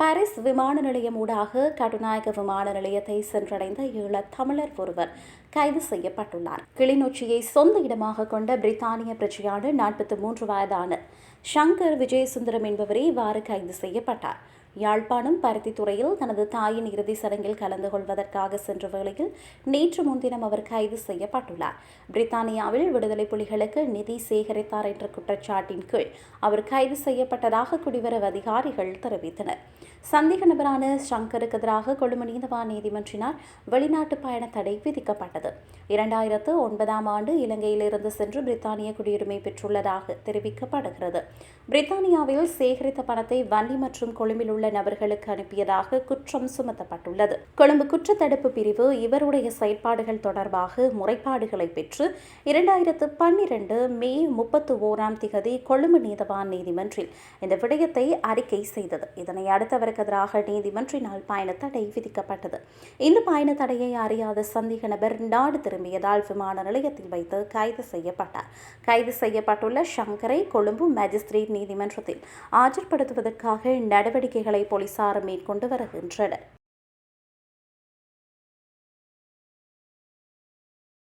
Paris விமான நிலையம் ஊடாக கடுநாயக விமான நிலையத்தை சென்றடைந்த ஈழத் தமிழர் ஒருவர் கைது செய்யப்பட்டுள்ளார். கிளிநொச்சியை சொந்த இடமாக கொண்ட பிரித்தானிய பிரஜையான நாற்பத்தி மூன்று வயதான ஷங்கர் விஜயசுந்தரம் என்பவரே இவ்வாறு கைது செய்யப்பட்டார். யாழ்ப்பாணம் பருத்தித்துறையில் தனது தாயின் இறுதி சடங்கில் கலந்து கொள்வதற்காக சென்ற வேளையில் நேற்று முன்தினம் அவர் கைது செய்யப்பட்டுள்ளார். பிரித்தானியாவில் விடுதலை புலிகளுக்கு நிதி சேகரித்தார் என்ற குற்றச்சாட்டின் கீழ் அவர் கைது செய்யப்பட்டதாக குடிவரவு அதிகாரிகள் தெரிவித்தனர். சந்தேக நபரான ஷங்கருக்கு எதிராக கொழும்பு நீதவான் நீதிமன்றினால் வெளிநாட்டு பயண தடை விதிக்கப்பட்டது. இரண்டாயிரத்து ஒன்பதாம் ஆண்டு இலங்கையிலிருந்து சென்று பிரித்தானிய குடியுரிமை பெற்றுள்ளதாக தெரிவிக்கப்படுகிறது. பிரித்தானியாவில் சேகரித்த பணத்தை வன்னி மற்றும் கொழும்பில் உள்ள நபர்களுக்கு அனுப்பியதாக குற்றம் சுமத்தப்பட்டுள்ளது. கொழும்பு குற்றத்தடுப்பு பிரிவு இவருடைய செயற்பாடுகள் தொடர்பாக முறைப்பாடுகளை பெற்று இரண்டாயிரத்து பன்னிரண்டு மே முப்பத்து ஓராம் திகதி கொழும்பு நீதவான் நீதிமன்றில் இந்த விடயத்தை அறிக்கை செய்தது. இதனை அடுத்து அவருக்கு எதிராக நீதிமன்றினால் பயண தடை விதிக்கப்பட்டது. இந்த பயண தடையை அறியாத சந்தேக நபர் நாடு திரும்பியதால் விமான நிலையத்தில் வைத்து கைது செய்யப்பட்டார். கைது செய்யப்பட்டுள்ள சங்கரை கொழும்பு மேஜிஸ்திரேட் நீதிமன்றத்தில் ஆஜர்படுத்துவதற்காக நடவடிக்கைகள் நடவடிக்கைகளை போலீசார் மேற்கொண்டு வருகின்றனர்.